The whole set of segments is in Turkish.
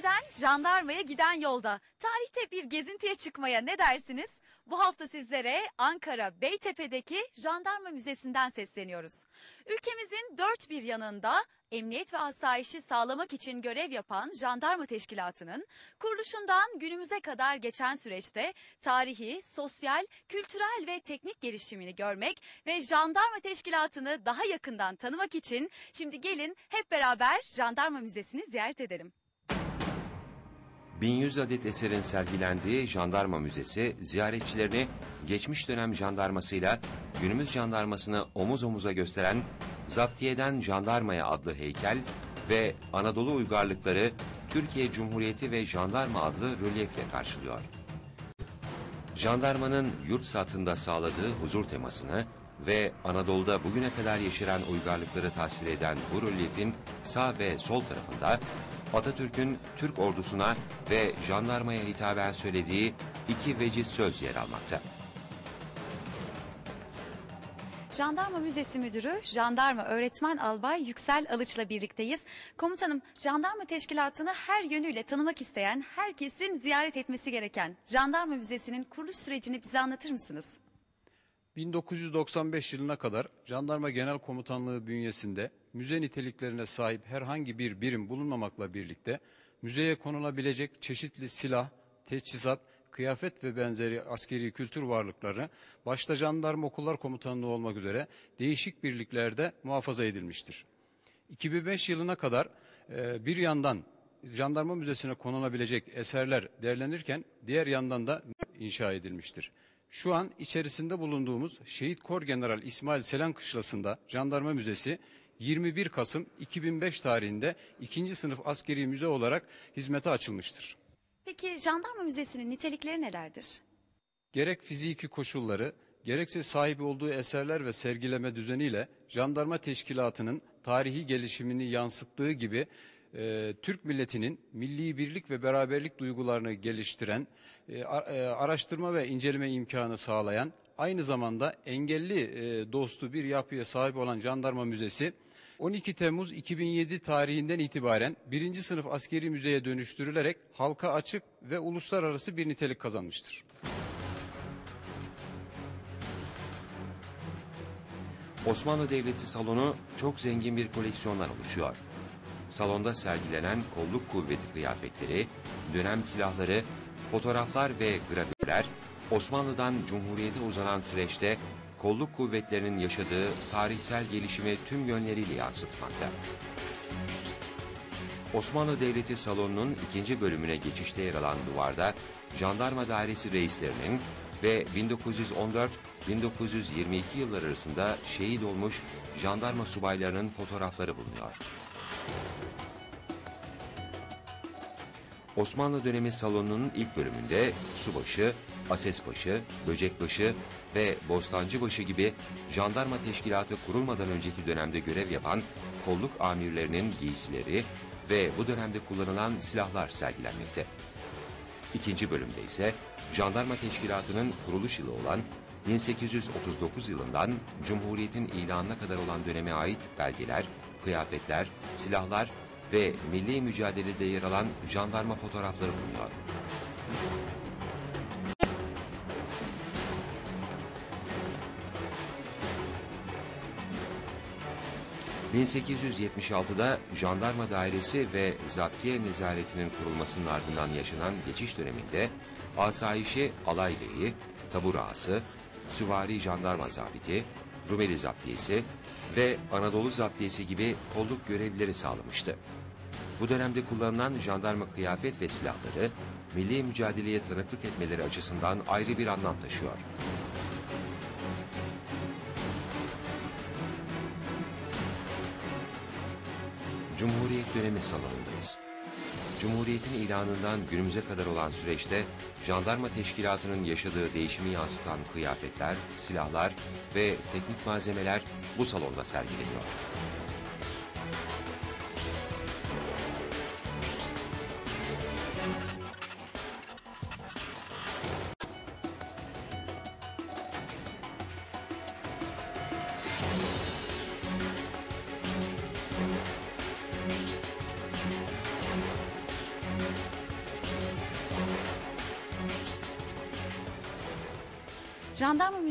Zaptiye'den jandarmaya giden yolda tarihte bir gezintiye çıkmaya ne dersiniz? Bu hafta sizlere Ankara Beytepe'deki Jandarma Müzesi'nden sesleniyoruz. Ülkemizin dört bir yanında emniyet ve asayişi sağlamak için görev yapan Jandarma Teşkilatı'nın kuruluşundan günümüze kadar geçen süreçte tarihi, sosyal, kültürel ve teknik gelişimini görmek ve Jandarma Teşkilatı'nı daha yakından tanımak için şimdi gelin hep beraber Jandarma Müzesi'ni ziyaret edelim. 1100 adet eserin sergilendiği Jandarma Müzesi ziyaretçilerini geçmiş dönem jandarmasıyla günümüz jandarmasını omuz omuza gösteren Zaptiye'den Jandarmaya adlı heykel ve Anadolu uygarlıkları Türkiye Cumhuriyeti ve Jandarma adlı rölyefle karşılıyor. Jandarmanın yurt satında sağladığı huzur temasını ve Anadolu'da bugüne kadar yeşeren uygarlıkları tasvir eden bu rölyefin sağ ve sol tarafında Atatürk'ün Türk ordusuna ve jandarmaya hitaben söylediği iki veciz söz yer almakta. Jandarma Müzesi Müdürü, Jandarma Öğretmen Albay Yüksel Alıç'la birlikteyiz. Komutanım, Jandarma Teşkilatı'nı her yönüyle tanımak isteyen, herkesin ziyaret etmesi gereken Jandarma Müzesi'nin kuruluş sürecini bize anlatır mısınız? 1995 yılına kadar Jandarma Genel Komutanlığı bünyesinde müze niteliklerine sahip herhangi bir birim bulunmamakla birlikte müzeye konulabilecek çeşitli silah, teçhizat, kıyafet ve benzeri askeri kültür varlıkları başta jandarma okullar komutanlığı olmak üzere değişik birliklerde muhafaza edilmiştir. 2005 yılına kadar e, bir yandan jandarma müzesine konulabilecek eserler değerlenirken diğer yandan da inşa edilmiştir. Şu an içerisinde bulunduğumuz Şehit Kor General İsmail Selen Kışlası'nda Jandarma Müzesi 21 Kasım 2005 tarihinde ikinci sınıf askeri müze olarak hizmete açılmıştır. Peki Jandarma Müzesi'nin nitelikleri nelerdir? Gerek fiziki koşulları, gerekse sahibi olduğu eserler ve sergileme düzeniyle jandarma teşkilatının tarihi gelişimini yansıttığı gibi e, Türk milletinin milli birlik ve beraberlik duygularını geliştiren, e, e, araştırma ve inceleme imkanı sağlayan, aynı zamanda engelli e, dostu bir yapıya sahip olan Jandarma Müzesi, 12 Temmuz 2007 tarihinden itibaren birinci sınıf askeri müzeye dönüştürülerek halka açık ve uluslararası bir nitelik kazanmıştır. Osmanlı Devleti salonu çok zengin bir koleksiyondan oluşuyor. Salonda sergilenen kolluk kuvveti kıyafetleri, dönem silahları, fotoğraflar ve gravürler Osmanlı'dan Cumhuriyet'e uzanan süreçte kolluk kuvvetlerinin yaşadığı tarihsel gelişimi tüm yönleriyle yansıtmakta. Osmanlı Devleti salonunun ikinci bölümüne geçişte yer alan duvarda jandarma dairesi reislerinin ve 1914-1922 yılları arasında şehit olmuş jandarma subaylarının fotoğrafları bulunuyor. Osmanlı dönemi salonunun ilk bölümünde subaşı, asesbaşı, böcekbaşı ve bostancıbaşı gibi jandarma teşkilatı kurulmadan önceki dönemde görev yapan kolluk amirlerinin giysileri ve bu dönemde kullanılan silahlar sergilenmekte. İkinci bölümde ise jandarma teşkilatının kuruluş yılı olan 1839 yılından Cumhuriyet'in ilanına kadar olan döneme ait belgeler, kıyafetler, silahlar ve milli mücadelede yer alan jandarma fotoğrafları bulunuyor. 1876'da Jandarma Dairesi ve Zaptiye Nezaretinin kurulmasının ardından yaşanan geçiş döneminde asayişi alay beyi, tabur ağası, süvari jandarma zabiti, Rumeli Zaptiyesi ve Anadolu Zaptiyesi gibi kolluk görevlileri sağlamıştı. Bu dönemde kullanılan jandarma kıyafet ve silahları milli mücadeleye tanıklık etmeleri açısından ayrı bir anlam taşıyor. Cumhuriyet dönemi salonundayız. Cumhuriyetin ilanından günümüze kadar olan süreçte jandarma teşkilatının yaşadığı değişimi yansıtan kıyafetler, silahlar ve teknik malzemeler bu salonda sergileniyor.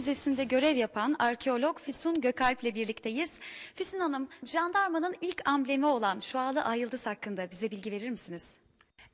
Müzesi'nde görev yapan arkeolog Füsun Gökalp ile birlikteyiz. Füsun Hanım, jandarmanın ilk amblemi olan şualı ay yıldız hakkında bize bilgi verir misiniz?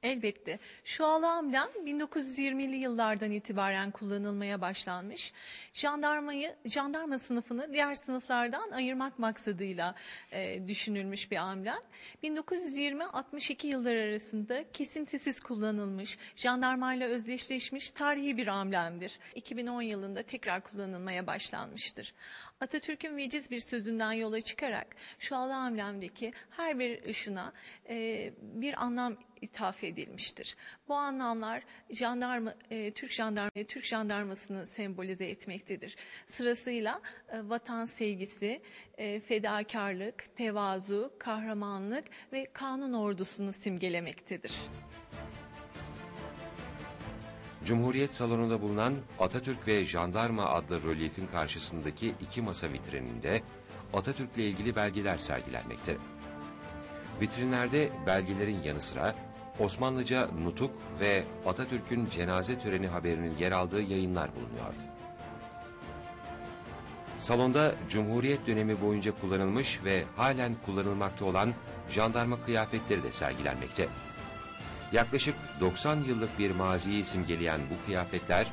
Elbette. Şu amblem 1920'li yıllardan itibaren kullanılmaya başlanmış. Jandarmayı, jandarma sınıfını diğer sınıflardan ayırmak maksadıyla e, düşünülmüş bir amblem. 1920-62 yıllar arasında kesintisiz kullanılmış, jandarmayla özdeşleşmiş tarihi bir amblemdir. 2010 yılında tekrar kullanılmaya başlanmıştır. Atatürk'ün veciz bir sözünden yola çıkarak şu amblemdeki her bir ışına e, bir anlam ithaf edilmiştir. Bu anlamlar jandarma, e, Türk jandarma, Türk jandarmasını sembolize etmektedir. Sırasıyla e, vatan sevgisi, e, fedakarlık, tevazu, kahramanlık ve kanun ordusunu simgelemektedir. Cumhuriyet Salonu'nda bulunan Atatürk ve Jandarma adlı rölyefin karşısındaki iki masa vitrininde Atatürk'le ilgili belgeler sergilenmekte. Vitrinlerde belgelerin yanı sıra Osmanlıca nutuk ve Atatürk'ün cenaze töreni haberinin yer aldığı yayınlar bulunuyor. Salonda Cumhuriyet dönemi boyunca kullanılmış ve halen kullanılmakta olan jandarma kıyafetleri de sergilenmekte. Yaklaşık 90 yıllık bir maziyi simgeleyen bu kıyafetler,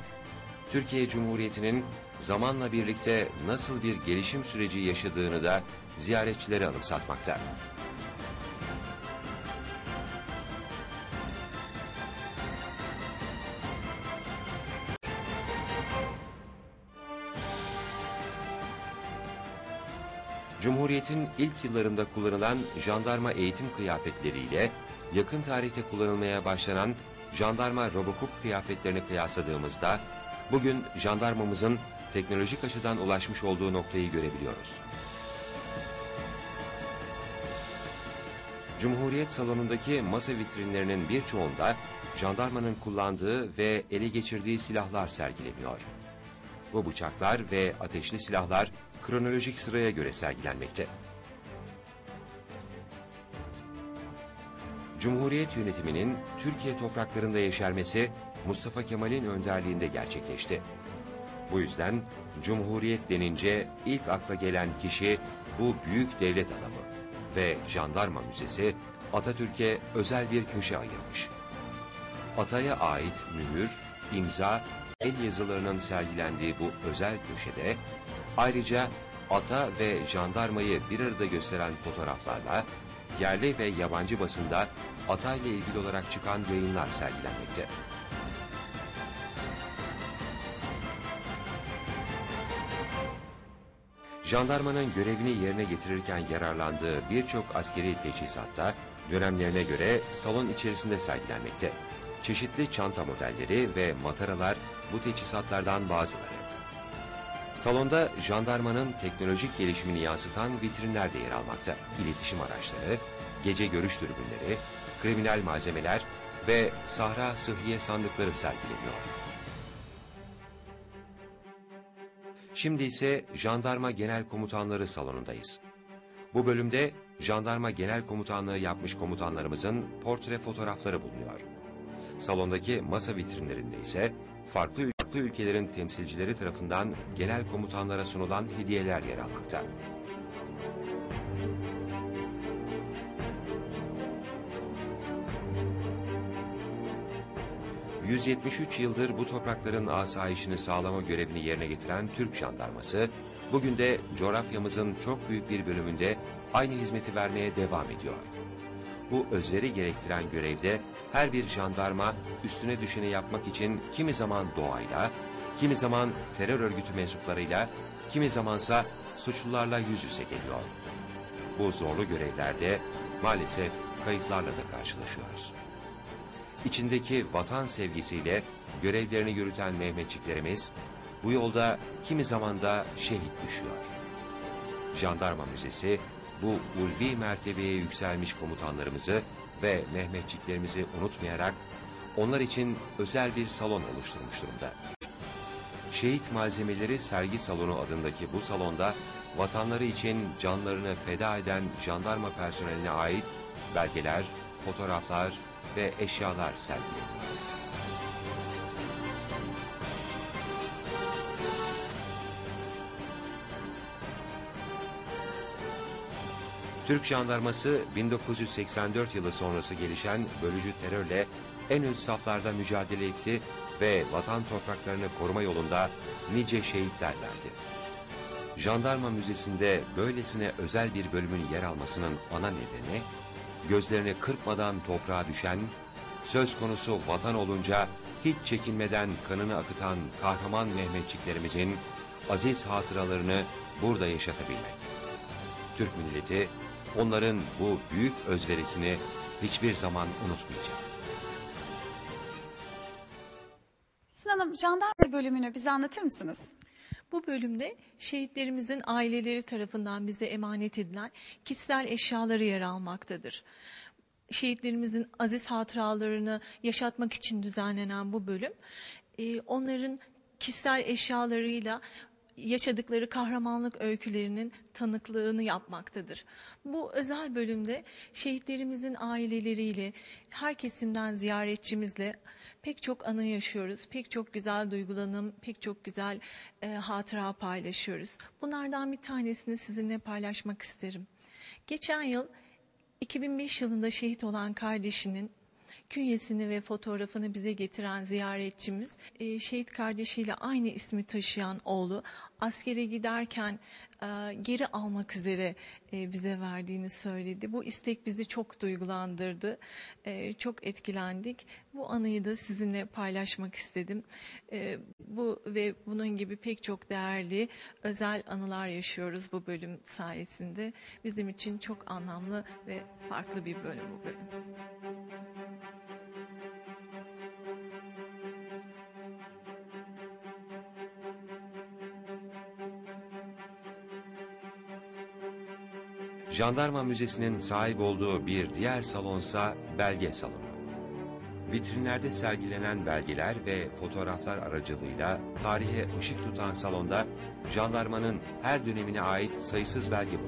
Türkiye Cumhuriyeti'nin zamanla birlikte nasıl bir gelişim süreci yaşadığını da ziyaretçilere anımsatmakta. Cumhuriyet'in ilk yıllarında kullanılan jandarma eğitim kıyafetleriyle yakın tarihte kullanılmaya başlanan jandarma robokop kıyafetlerini kıyasladığımızda bugün jandarmamızın teknolojik açıdan ulaşmış olduğu noktayı görebiliyoruz. Cumhuriyet salonundaki masa vitrinlerinin birçoğunda jandarmanın kullandığı ve ele geçirdiği silahlar sergileniyor. Bu bıçaklar ve ateşli silahlar kronolojik sıraya göre sergilenmekte. Cumhuriyet yönetiminin Türkiye topraklarında yeşermesi Mustafa Kemal'in önderliğinde gerçekleşti. Bu yüzden Cumhuriyet denince ilk akla gelen kişi bu büyük devlet adamı ve Jandarma Müzesi Atatürk'e özel bir köşe ayırmış. Ataya ait mühür, imza, el yazılarının sergilendiği bu özel köşede ayrıca ata ve jandarmayı bir arada gösteren fotoğraflarla yerli ve yabancı basında atayla ilgili olarak çıkan yayınlar sergilenmekte. Jandarmanın görevini yerine getirirken yararlandığı birçok askeri teçhizatta dönemlerine göre salon içerisinde sergilenmekte. Çeşitli çanta modelleri ve mataralar bu teçhizatlardan bazıları. Salonda jandarmanın teknolojik gelişimini yansıtan vitrinler de yer almakta. İletişim araçları, gece görüş dürbünleri, kriminal malzemeler ve sahra sıhhiye sandıkları sergileniyor. Şimdi ise Jandarma Genel Komutanları salonundayız. Bu bölümde Jandarma Genel Komutanlığı yapmış komutanlarımızın portre fotoğrafları bulunuyor. Salondaki masa vitrinlerinde ise farklı farklı ülkelerin temsilcileri tarafından genel komutanlara sunulan hediyeler yer almakta. 173 yıldır bu toprakların asayişini sağlama görevini yerine getiren Türk jandarması, bugün de coğrafyamızın çok büyük bir bölümünde aynı hizmeti vermeye devam ediyor. Bu özveri gerektiren görevde her bir jandarma üstüne düşeni yapmak için kimi zaman doğayla, kimi zaman terör örgütü mensuplarıyla, kimi zamansa suçlularla yüz yüze geliyor. Bu zorlu görevlerde maalesef kayıplarla da karşılaşıyoruz içindeki vatan sevgisiyle görevlerini yürüten Mehmetçiklerimiz bu yolda kimi zamanda şehit düşüyor. Jandarma Müzesi bu ulvi mertebeye yükselmiş komutanlarımızı ve Mehmetçiklerimizi unutmayarak onlar için özel bir salon oluşturmuş durumda. Şehit Malzemeleri Sergi Salonu adındaki bu salonda vatanları için canlarını feda eden jandarma personeline ait belgeler, fotoğraflar ve eşyalar sergileniyor. Türk jandarması 1984 yılı sonrası gelişen bölücü terörle en üst saflarda mücadele etti ve vatan topraklarını koruma yolunda nice şehitler verdi. Jandarma Müzesi'nde böylesine özel bir bölümün yer almasının ana nedeni, gözlerini kırpmadan toprağa düşen, söz konusu vatan olunca hiç çekinmeden kanını akıtan kahraman Mehmetçiklerimizin aziz hatıralarını burada yaşatabilmek. Türk milleti onların bu büyük özverisini hiçbir zaman unutmayacak. Hanım jandarma bölümünü bize anlatır mısınız? Bu bölümde şehitlerimizin aileleri tarafından bize emanet edilen kişisel eşyaları yer almaktadır. Şehitlerimizin aziz hatıralarını yaşatmak için düzenlenen bu bölüm, e, onların kişisel eşyalarıyla yaşadıkları kahramanlık öykülerinin tanıklığını yapmaktadır. Bu özel bölümde şehitlerimizin aileleriyle, her kesimden ziyaretçimizle pek çok anı yaşıyoruz. Pek çok güzel duygulanım, pek çok güzel e, hatıra paylaşıyoruz. Bunlardan bir tanesini sizinle paylaşmak isterim. Geçen yıl 2005 yılında şehit olan kardeşinin künyesini ve fotoğrafını bize getiren ziyaretçimiz, e, şehit kardeşiyle aynı ismi taşıyan oğlu askere giderken e, geri almak üzere e, bize verdiğini söyledi. Bu istek bizi çok duygulandırdı, e, çok etkilendik. Bu anıyı da sizinle paylaşmak istedim. E, bu ve bunun gibi pek çok değerli özel anılar yaşıyoruz bu bölüm sayesinde. Bizim için çok anlamlı ve farklı bir bölüm bu bölüm. Jandarma Müzesi'nin sahip olduğu bir diğer salonsa belge salonu. Vitrinlerde sergilenen belgeler ve fotoğraflar aracılığıyla tarihe ışık tutan salonda jandarmanın her dönemine ait sayısız belge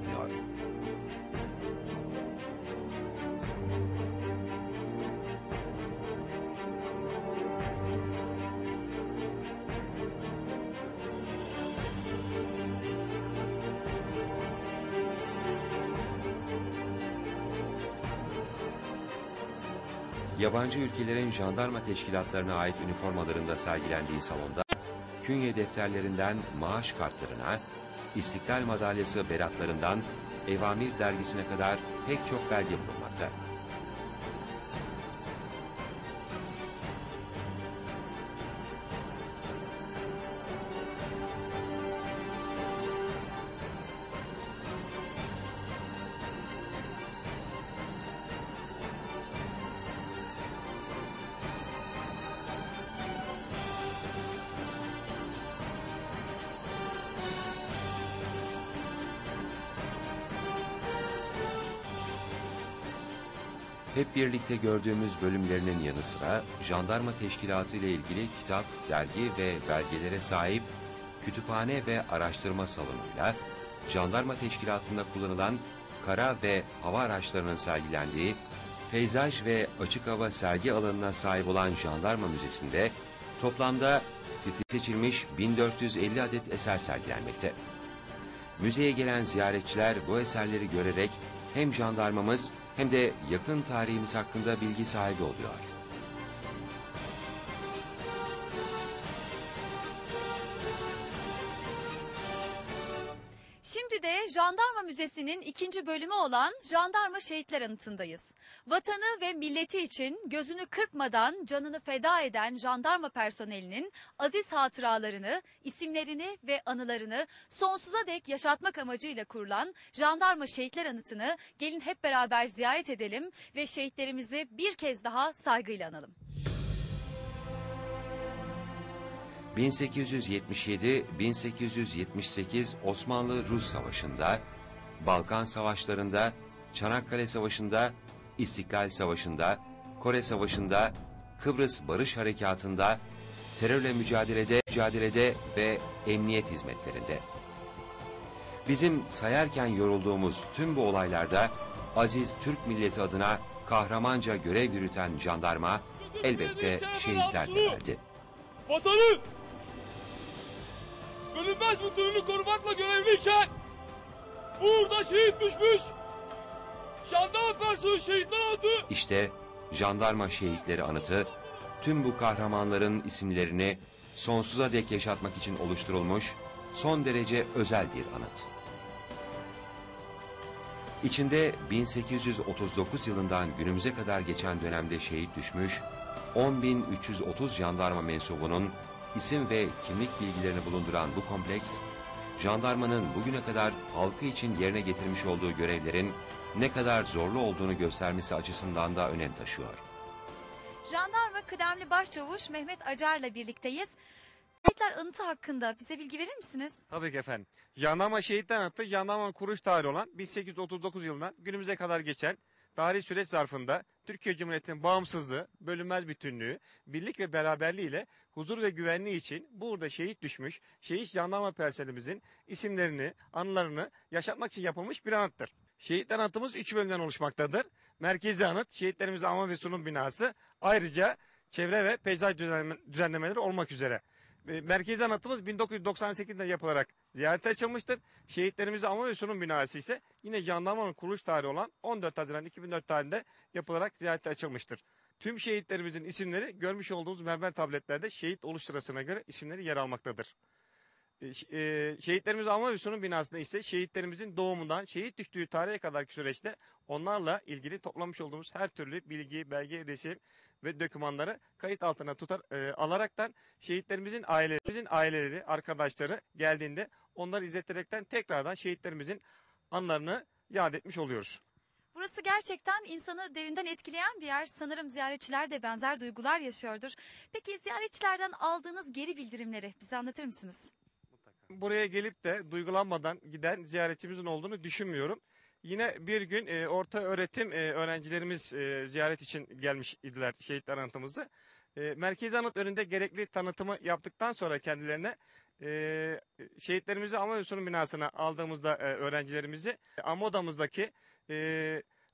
Yabancı ülkelerin jandarma teşkilatlarına ait üniformalarında sergilendiği salonda, künye defterlerinden maaş kartlarına, İstiklal Madalyası beratlarından Evamir dergisine kadar pek çok belge bulunmakta. Hep birlikte gördüğümüz bölümlerinin yanı sıra jandarma teşkilatı ile ilgili kitap, dergi ve belgelere sahip kütüphane ve araştırma salonuyla jandarma teşkilatında kullanılan kara ve hava araçlarının sergilendiği peyzaj ve açık hava sergi alanına sahip olan jandarma müzesinde toplamda titiz seçilmiş 1450 adet eser sergilenmekte. Müzeye gelen ziyaretçiler bu eserleri görerek hem jandarmamız hem de yakın tarihimiz hakkında bilgi sahibi oluyor. Jandarma Müzesi'nin ikinci bölümü olan Jandarma Şehitler Anıtı'ndayız. Vatanı ve milleti için gözünü kırpmadan canını feda eden jandarma personelinin aziz hatıralarını, isimlerini ve anılarını sonsuza dek yaşatmak amacıyla kurulan Jandarma Şehitler Anıtı'nı gelin hep beraber ziyaret edelim ve şehitlerimizi bir kez daha saygıyla analım. 1877-1878 Osmanlı-Rus Savaşı'nda, Balkan Savaşları'nda, Çanakkale Savaşı'nda, İstiklal Savaşı'nda, Kore Savaşı'nda, Kıbrıs Barış Harekatı'nda, terörle mücadelede, mücadelede ve emniyet hizmetlerinde. Bizim sayarken yorulduğumuz tüm bu olaylarda aziz Türk milleti adına kahramanca görev yürüten jandarma elbette şehitler verdi. Vatanı bölünmez bütünlüğünü korumakla görevliyken burada şehit düşmüş Jandarma personeli şehitler anıtı. İşte jandarma şehitleri anıtı tüm bu kahramanların isimlerini sonsuza dek yaşatmak için oluşturulmuş son derece özel bir anıt. İçinde 1839 yılından günümüze kadar geçen dönemde şehit düşmüş 10.330 jandarma mensubunun isim ve kimlik bilgilerini bulunduran bu kompleks, jandarmanın bugüne kadar halkı için yerine getirmiş olduğu görevlerin ne kadar zorlu olduğunu göstermesi açısından da önem taşıyor. Jandarma kıdemli başçavuş Mehmet Acar'la birlikteyiz. Şehitler anıtı hakkında bize bilgi verir misiniz? Tabii ki efendim. Jandarma şehitler anıtı jandarma kuruş tarihi olan 1839 yılından günümüze kadar geçen tarihi süreç zarfında Türkiye Cumhuriyeti'nin bağımsızlığı, bölünmez bütünlüğü, birlik ve beraberliğiyle huzur ve güvenliği için burada şehit düşmüş, şehit jandarma personelimizin isimlerini, anılarını yaşatmak için yapılmış bir anıttır. Şehitler anıtımız 3 bölümden oluşmaktadır. Merkezi anıt, şehitlerimizin anma ve sunum binası, ayrıca çevre ve peyzaj düzenleme- düzenlemeleri olmak üzere. E, Merkezi anıtımız 1998'de yapılarak ziyarete açılmıştır. Şehitlerimizi anma ve sunum binası ise yine jandarmanın kuruluş tarihi olan 14 Haziran 2004 tarihinde yapılarak ziyarete açılmıştır. Tüm şehitlerimizin isimleri görmüş olduğunuz mermer tabletlerde şehit oluş sırasına göre isimleri yer almaktadır. E, e, Şehitlerimizin anma ve binasında ise şehitlerimizin doğumundan şehit düştüğü tarihe kadarki süreçte onlarla ilgili toplamış olduğumuz her türlü bilgi, belge, resim ve dokümanları kayıt altına tutar e, alaraktan şehitlerimizin ailelerimizin aileleri, arkadaşları geldiğinde onları izleterekten tekrardan şehitlerimizin anlarını yad etmiş oluyoruz. Burası gerçekten insanı derinden etkileyen bir yer. Sanırım ziyaretçiler de benzer duygular yaşıyordur. Peki ziyaretçilerden aldığınız geri bildirimleri bize anlatır mısınız? Buraya gelip de duygulanmadan giden ziyaretçimizin olduğunu düşünmüyorum. Yine bir gün e, orta öğretim e, öğrencilerimiz e, ziyaret için gelmiş idiler şehitler anıtımızı. E, Merkezi Anıt önünde gerekli tanıtımı yaptıktan sonra kendilerine e, şehitlerimizi ama ve sunum binasına aldığımızda e, öğrencilerimizi ama odamızdaki e,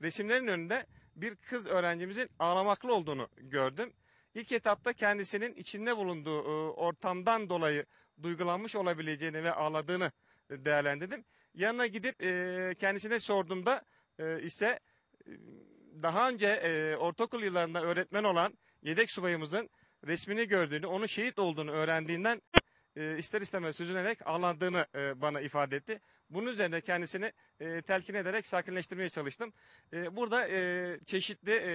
resimlerin önünde bir kız öğrencimizin ağlamaklı olduğunu gördüm. İlk etapta kendisinin içinde bulunduğu e, ortamdan dolayı duygulanmış olabileceğini ve ağladığını e, değerlendirdim. Yanına gidip e, kendisine sorduğumda e, ise daha önce e, ortaokul yıllarında öğretmen olan yedek subayımızın resmini gördüğünü, onun şehit olduğunu öğrendiğinden e, ister istemez üzülerek ağladığını e, bana ifade etti. Bunun üzerine kendisini e, telkin ederek sakinleştirmeye çalıştım. E, burada e, çeşitli e,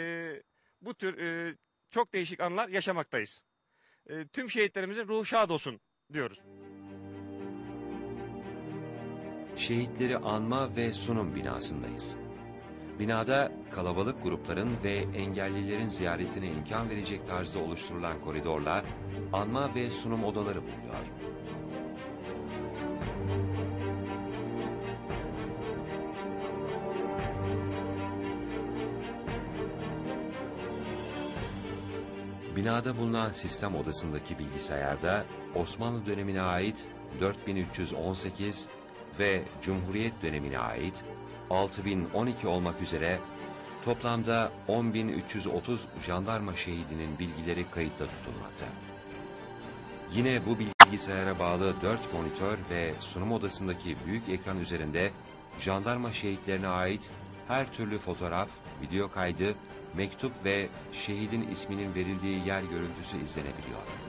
bu tür e, çok değişik anılar yaşamaktayız. E, tüm şehitlerimizin ruhu şad olsun diyoruz. Şehitleri anma ve sunum binasındayız. Binada kalabalık grupların ve engellilerin ziyaretine imkan verecek tarzda oluşturulan koridorla anma ve sunum odaları bulunuyor. Binada bulunan sistem odasındaki bilgisayarda Osmanlı dönemine ait 4318 ve Cumhuriyet dönemine ait 6012 olmak üzere toplamda 10330 jandarma şehidinin bilgileri kayıtta tutulmakta. Yine bu bilgisayara bağlı 4 monitör ve sunum odasındaki büyük ekran üzerinde jandarma şehitlerine ait her türlü fotoğraf, video kaydı, mektup ve şehidin isminin verildiği yer görüntüsü izlenebiliyor.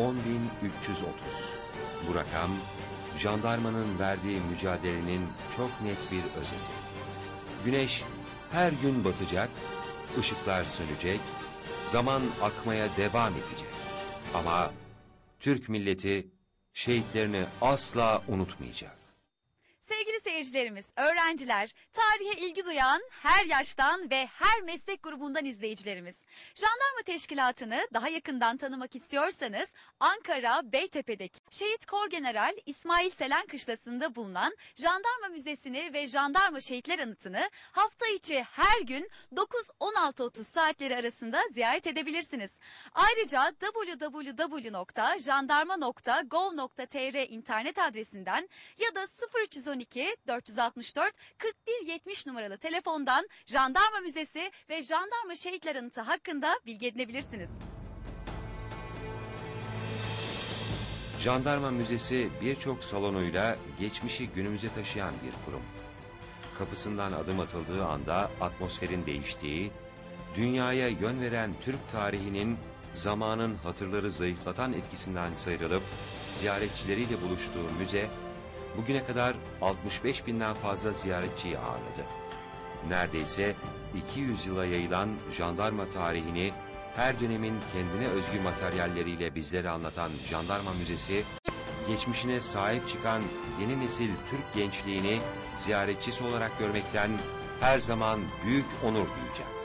...10.330. Bu rakam, jandarmanın verdiği mücadelenin çok net bir özeti. Güneş her gün batacak, ışıklar sönecek, zaman akmaya devam edecek. Ama Türk milleti şehitlerini asla unutmayacak. Seyircilerimiz, öğrenciler, tarihe ilgi duyan her yaştan ve her meslek grubundan izleyicilerimiz. Jandarma Teşkilatı'nı daha yakından tanımak istiyorsanız Ankara Beytepe'deki Şehit Korgeneral İsmail Selen Kışlası'nda bulunan Jandarma Müzesi'ni ve Jandarma Şehitler Anıtı'nı hafta içi her gün 9-16.30 saatleri arasında ziyaret edebilirsiniz. Ayrıca www.jandarma.gov.tr internet adresinden ya da 0312 464 41 70 numaralı telefondan Jandarma Müzesi ve Jandarma Şehitler Anıtı hakkında bilgi edinebilirsiniz. Jandarma Müzesi birçok salonuyla geçmişi günümüze taşıyan bir kurum. Kapısından adım atıldığı anda atmosferin değiştiği, dünyaya yön veren Türk tarihinin zamanın hatırları zayıflatan etkisinden sıyrılıp ziyaretçileriyle buluştuğu müze, bugüne kadar 65 binden fazla ziyaretçiyi ağırladı. Neredeyse 200 yıla yayılan jandarma tarihini her dönemin kendine özgü materyalleriyle bizlere anlatan Jandarma Müzesi, geçmişine sahip çıkan yeni nesil Türk gençliğini ziyaretçisi olarak görmekten her zaman büyük onur duyacak.